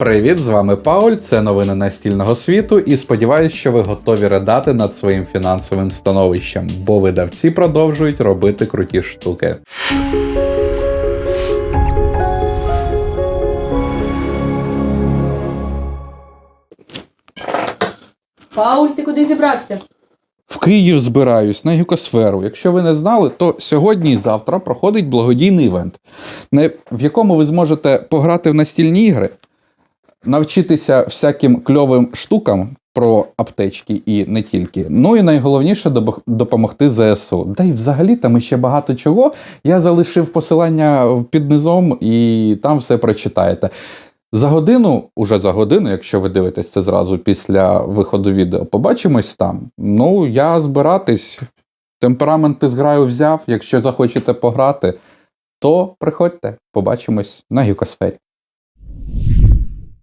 Привіт, з вами Пауль. Це новини настільного світу, і сподіваюся, що ви готові ридати над своїм фінансовим становищем, бо видавці продовжують робити круті штуки. Пауль, ти куди зібрався? В Київ збираюсь на гікосферу. Якщо ви не знали, то сьогодні і завтра проходить благодійний івент, в якому ви зможете пограти в настільні ігри, навчитися всяким кльовим штукам про аптечки і не тільки. Ну і найголовніше допомогти ЗСУ. Да й взагалі там ще багато чого. Я залишив посилання під низом, і там все прочитаєте. За годину, уже за годину, якщо ви дивитесь це зразу після виходу відео, побачимось там. Ну, я збиратись. Темпераменти з граю взяв. Якщо захочете пограти, то приходьте, побачимось на гікосфері.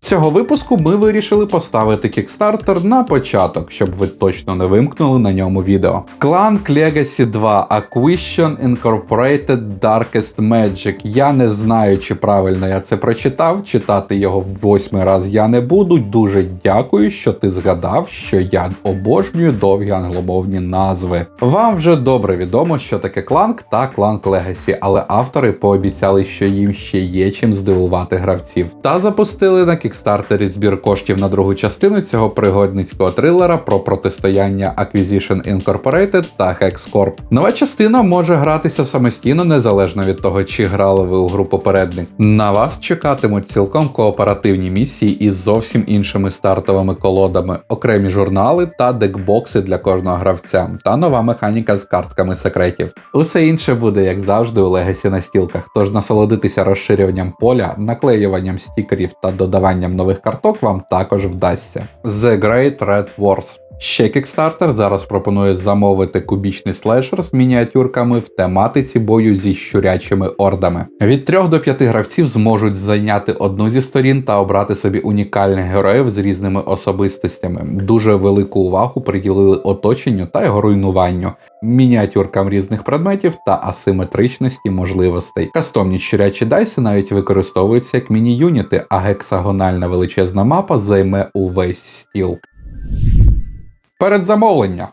Цього випуску ми вирішили поставити кікстартер на початок, щоб ви точно не вимкнули на ньому відео. Clank Legacy 2 Acquisition Incorporated Darkest Magic. Я не знаю, чи правильно я це прочитав. Читати його в восьмий раз я не буду. Дуже дякую, що ти згадав, що я обожнюю довгі англомовні назви. Вам вже добре відомо, що таке Clank та Clank Legacy, але автори пообіцяли, що їм ще є чим здивувати гравців. Та запустили на кікстартері збір коштів на другу частину цього пригодницького трилера про протистояння Acquisition Incorporated та Hex Corp. Нова частина може гратися самостійно, незалежно від того, чи грали ви у гру попередник. На вас чекатимуть цілком кооперативні місії із зовсім іншими стартовими колодами, окремі журнали та декбокси для кожного гравця, та нова механіка з картками секретів. Усе інше буде, як завжди, у Legacy на стілках, тож насолодитися розширюванням поля, наклеюванням стікерів та додаванням нових карток вам також вдасться. The Great Red Wars. Ще Kickstarter зараз пропонує замовити кубічний слешер з мініатюрками в тематиці бою зі щурячими ордами. Від 3 до 5 гравців зможуть зайняти одну зі сторін та обрати собі унікальних героїв з різними особистостями. Дуже велику увагу приділили оточенню та його руйнуванню, мініатюркам різних предметів та асиметричності можливостей. Кастомні щурячі дайси навіть використовуються як міні-юніти, а гексагональна величезна мапа займе увесь стіл. Передзамовлення.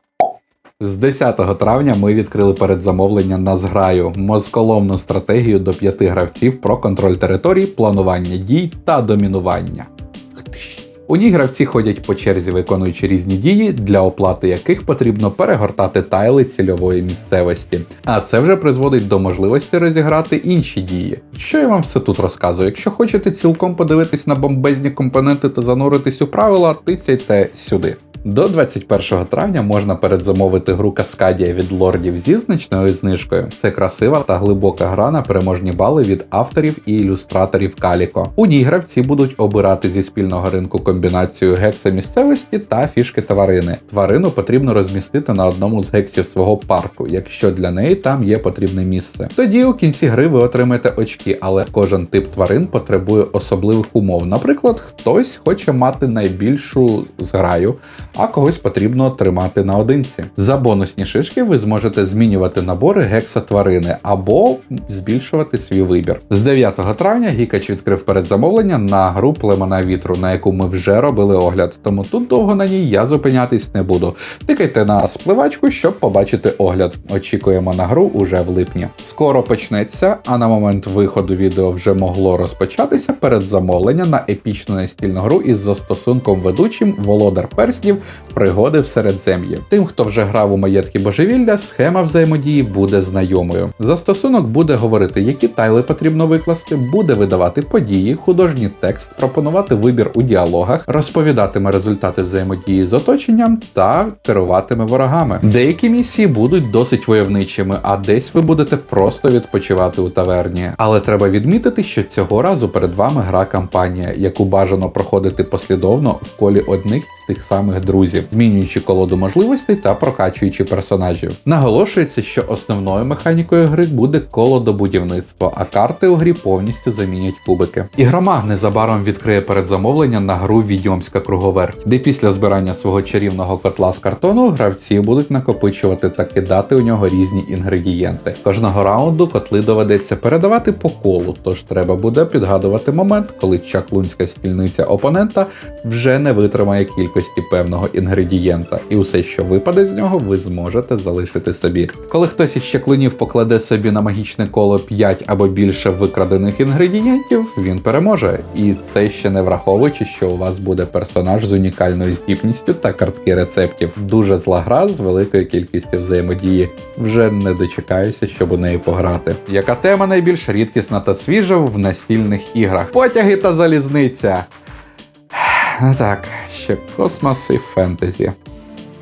З 10 травня ми відкрили передзамовлення на зграю мозколомну стратегію до 5 гравців про контроль територій, планування дій та домінування. У ній гравці ходять по черзі, виконуючи різні дії, для оплати яких потрібно перегортати тайли цільової місцевості. А це вже призводить до можливості розіграти інші дії. Що я вам все тут розказую? Якщо хочете цілком подивитись на бомбезні компоненти та зануритись у правила, тицяйте сюди. До 21 травня можна передзамовити гру Каскадія від лордів зі значною знижкою. Це красива та глибока гра на переможні бали від авторів і ілюстраторів Каліко. У ній гравці будуть обирати зі спільного ринку комбінацію гекса місцевості та фішки тварини. Тварину потрібно розмістити на одному з гексів свого парку, якщо для неї там є потрібне місце. Тоді у кінці гри ви отримаєте очки, але кожен тип тварин потребує особливих умов. Наприклад, хтось хоче мати найбільшу зграю, а когось потрібно тримати наодинці. За бонусні шишки ви зможете змінювати набори гекса тварини або збільшувати свій вибір. З 9 травня Гікач відкрив передзамовлення на гру Племена вітру, на яку ми вже робили огляд, тому тут довго на ній я зупинятись не буду. Тикайте на спливачку, щоб побачити огляд. Очікуємо на гру уже в липні. Скоро почнеться, а на момент виходу відео вже могло розпочатися передзамовлення на епічну настільну гру із застосунком ведучим Володар Перснів пригоди в Середзем'ї. Тим, хто вже грав у маєтки божевілля, схема взаємодії буде знайомою. Застосунок буде говорити, які тайли потрібно викласти, буде видавати події, художній текст, пропонувати вибір у діалогах, розповідатиме результати взаємодії з оточенням та керуватиме ворогами. Деякі місії будуть досить войовничими, а десь ви будете просто відпочивати у таверні. Але треба відмітити, що цього разу перед вами гра кампанія, яку бажано проходити послідовно в колі одних тих самих друзів друзів, змінюючи колоду можливостей та прокачуючи персонажів. Наголошується, що основною механікою гри буде колодобудівництво, а карти у грі повністю замінять кубики. Ігромаг незабаром відкриє передзамовлення на гру Відьомська круговерть, де після збирання свого чарівного котла з картону гравці будуть накопичувати та кидати у нього різні інгредієнти. Кожного раунду котли доведеться передавати по колу, тож треба буде підгадувати момент, коли чаклунська стільниця опонента вже не витримає кількості певного інгредієнта, і усе, що випаде з нього, ви зможете залишити собі. Коли хтось із чаклунів покладе собі на магічне коло 5 або більше викрадених інгредієнтів, він переможе. І це ще не враховуючи, що у вас буде персонаж з унікальною здібністю та картки рецептів. Дуже зла гра з великою кількістю взаємодії. Вже не дочекаюся, щоб у неї пограти. Яка тема найбільш рідкісна та свіжа в настільних іграх? Потяги та залізниця. Ну так, ще космос і фентезі.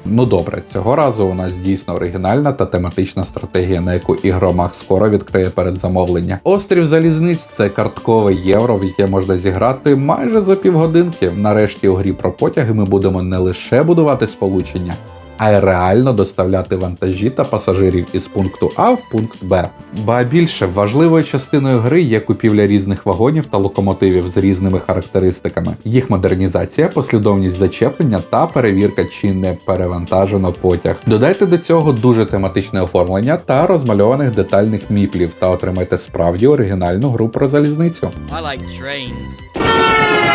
Ну добре, цього разу у нас дійсно оригінальна та тематична стратегія, на яку ігромах скоро відкриє передзамовлення. Острів залізниць це карткове євро, в яке можна зіграти майже за півгодинки. Нарешті у грі про потяги ми будемо не лише будувати сполучення, а реально доставляти вантажі та пасажирів із пункту А в пункт Б. Ба більше важливою частиною гри є купівля різних вагонів та локомотивів з різними характеристиками, їх модернізація, послідовність зачеплення та перевірка, чи не перевантажено потяг. Додайте до цього дуже тематичне оформлення та розмальованих детальних міплів та отримайте справді оригінальну гру про залізницю. I like trains.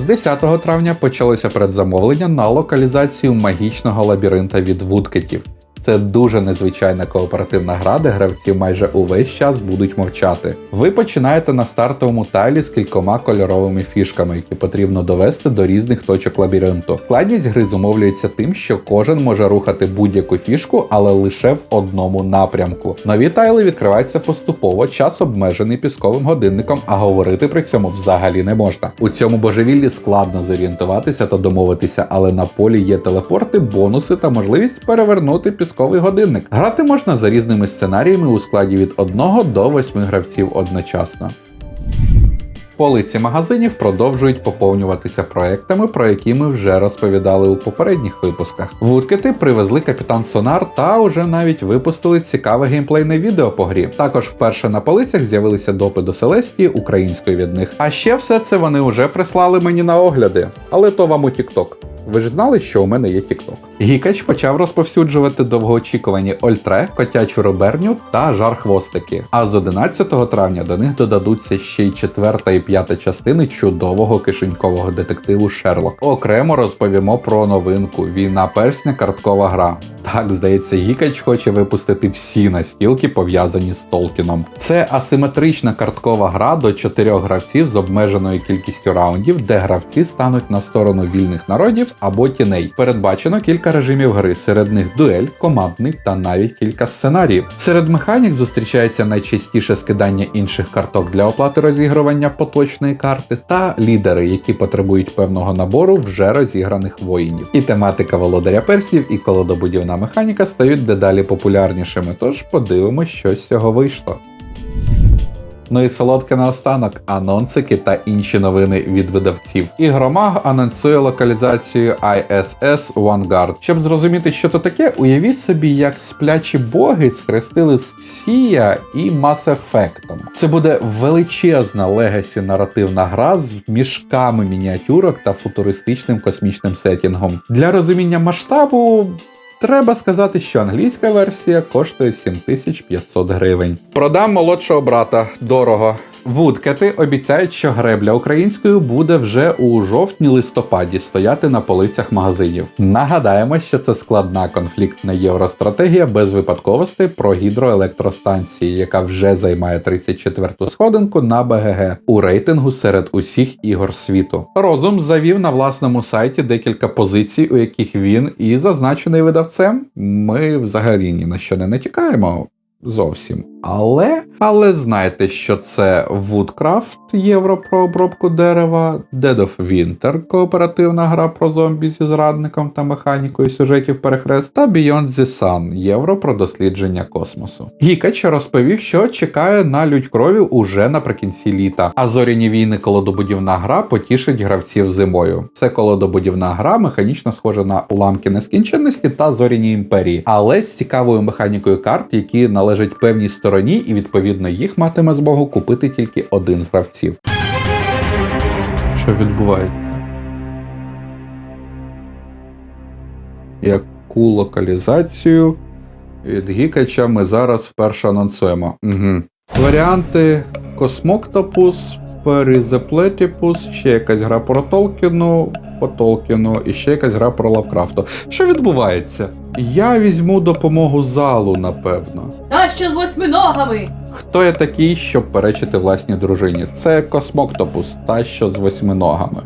З 10 травня почалося передзамовлення на локалізацію магічного лабіринта від вудкетів. Це дуже незвичайна кооперативна гра, де гравці майже увесь час будуть мовчати. Ви починаєте на стартовому тайлі з кількома кольоровими фішками, які потрібно довести до різних точок лабіринту. Складність гри зумовлюється тим, що кожен може рухати будь-яку фішку, але лише в одному напрямку. Нові тайли відкриваються поступово, час обмежений пісковим годинником, а говорити при цьому взагалі не можна. У цьому божевіллі складно зорієнтуватися та домовитися, але на полі є телепорти, бонуси та можливість перевернути пісковий годинник. Грати можна за різними сценаріями у складі від 1 до 8 гравців одночасно. Полиці магазинів продовжують поповнюватися проектами, про які ми вже розповідали у попередніх випусках. Вудкети привезли капітан Сонар та уже навіть випустили цікаве геймплейне відео по грі. Також вперше на полицях з'явилися допи до Селестії українською від них. А ще все це вони вже прислали мені на огляди, але то вам у TikTok. Ви ж знали, що у мене є TikTok? Гікач почав розповсюджувати довгоочікувані ольтре, котячу роберню та жар хвостики. А з 11 травня до них додадуться ще й четверта і п'ята частини чудового кишенькового детективу Шерлок. Окремо розповімо про новинку Війна персня карткова гра. Так, здається, Гікач хоче випустити всі настілки, пов'язані з Толкіном. Це асиметрична карткова гра до чотирьох гравців з обмеженою кількістю раундів, де гравці стануть на сторону вільних народів або тіней. Передбачено кілька режимів гри, серед них дуель, командний та навіть кілька сценаріїв. Серед механік зустрічається найчастіше скидання інших карток для оплати розігрування поточної карти та лідери, які потребують певного набору вже розіграних воїнів. І тематика володаря перснів, і колодобудівна механіка стають дедалі популярнішими. Тож подивимось, що з цього вийшло. Ну і солодке наостанок, анонсики та інші новини від видавців. Ігромаг анонсує локалізацію ISS OneGuard. Щоб зрозуміти, що то таке, уявіть собі, як сплячі боги схрестили з Сія і Mass Effect. Це буде величезна легасі наративна гра з мішками мініатюрок та футуристичним космічним сетінгом. Для розуміння масштабу Треба сказати, що англійська версія коштує 7500 гривень. Продам молодшого брата дорого. Вудкети обіцяють, що гребля українською буде вже у жовтні-листопаді стояти на полицях магазинів. Нагадаємо, що це складна конфліктна євростратегія без випадковостей про гідроелектростанції, яка вже займає 34-ту сходинку на БГГ у рейтингу серед усіх ігор світу. Розум завів на власному сайті декілька позицій, у яких він і зазначений видавцем. Ми взагалі ні на що не натякаємо зовсім. Але, але знайте, що це Woodcraft євро про обробку дерева, Dead of Winter кооперативна гра про зомбі зі зрадником та механікою сюжетів перехрест, та Beyond the Sun євро про дослідження космосу. Гікач розповів, що чекає на лють крові уже наприкінці літа, а зоряні війни колодобудівна гра потішить гравців зимою. Це колодобудівна гра механічно схожа на уламки нескінченності та зоряні імперії, але з цікавою механікою карт, які належать певній стороні, і відповідно їх матиме змогу купити тільки один з гравців. Що відбувається? Яку локалізацію від Гікача ми зараз вперше анонсуємо? Угу. Варіанти Космоктопус, Перізеплетіпус, ще якась гра про Толкіну, по Толкіну і ще якась гра про Лавкрафту. Що відбувається? Я візьму допомогу залу, напевно. Та що з восьминогами? Хто я такий, щоб перечити власній дружині? Це Космоктопус, та що з восьминогами.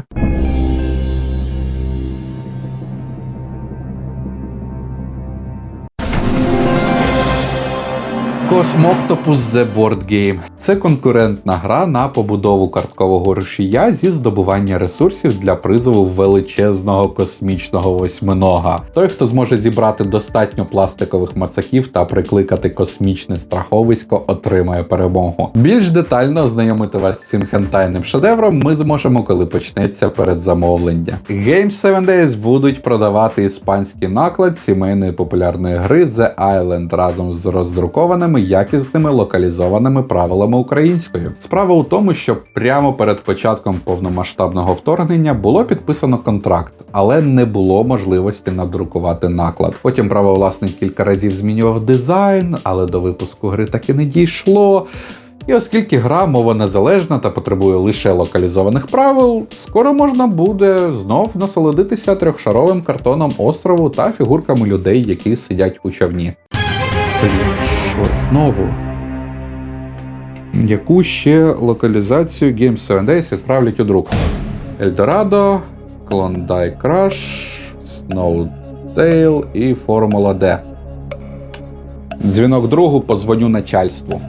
Космоктопус The Board Game – це конкурентна гра на побудову карткового рушія зі здобування ресурсів для призову величезного космічного восьминога. Той, хто зможе зібрати достатньо пластикових мацаків та прикликати космічне страховисько, отримає перемогу. Більш детально ознайомити вас з цим хентайним шедевром ми зможемо, коли почнеться передзамовлення. Games 7 Days будуть продавати іспанський наклад сімейної популярної гри The Island разом з роздрукованими якісними локалізованими правилами українською. Справа у тому, що прямо перед початком повномасштабного вторгнення було підписано контракт, але не було можливості надрукувати наклад. Потім правовласник кілька разів змінював дизайн, але до випуску гри так і не дійшло. І оскільки гра мова незалежна та потребує лише локалізованих правил, скоро можна буде знов насолодитися трьохшаровим картоном острову та фігурками людей, які сидять у човні. Що знову? Яку ще локалізацію Game 7 Days відправлять у друк? Ельдорадо, Klondike Краш, Сноутейл і Формула D. Дзвінок другу, позвоню начальству.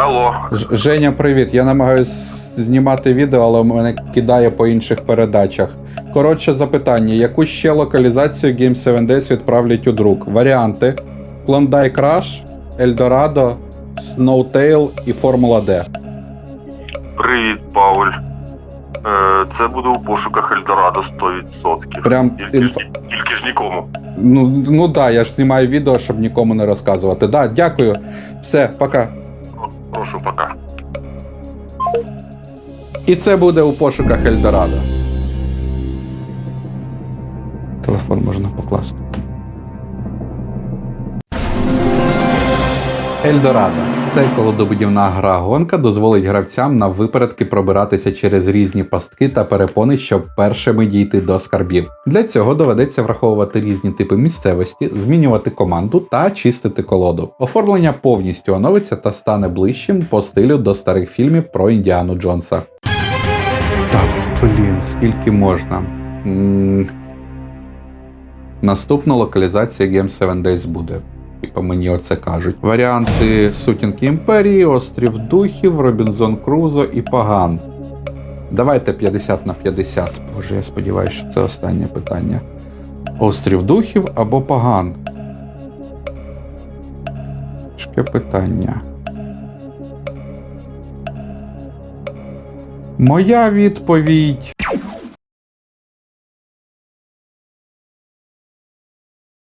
Алло, Ж- Женя, привіт. Я намагаюсь знімати відео, але мене кидає по інших передачах. Коротше запитання: яку ще локалізацію Game 7 Days відправлять у друк? Варіанти: Klondike Crush, Eldorado, Snowtail і Формула D. привіт, Пауль. Е, це буде у пошуках Ельдорадо 100%. Прям Тільки, інф... ж, тільки ж нікому. Ну, ну да, я ж знімаю відео, щоб нікому не розказувати. Да, дякую. Все, пока. Прошу, пока. І це буде у пошуках Ельдорадо. Телефон можна покласти. Ельдорадо це колодобудівна гра гонка дозволить гравцям на випередки пробиратися через різні пастки та перепони, щоб першими дійти до скарбів. Для цього доведеться враховувати різні типи місцевості, змінювати команду та чистити колоду. Оформлення повністю оновиться та стане ближчим по стилю до старих фільмів про Індіану Джонса. Та блін, скільки можна. М, Наступна локалізація Game 7 Days буде. Типа мені оце кажуть. Варіанти Сутінки Імперії, Острів Духів, Робінзон Крузо і Паган. Давайте 50 на 50. Боже, я сподіваюся, що це останнє питання. Острів Духів або Паган. Шке питання. Моя відповідь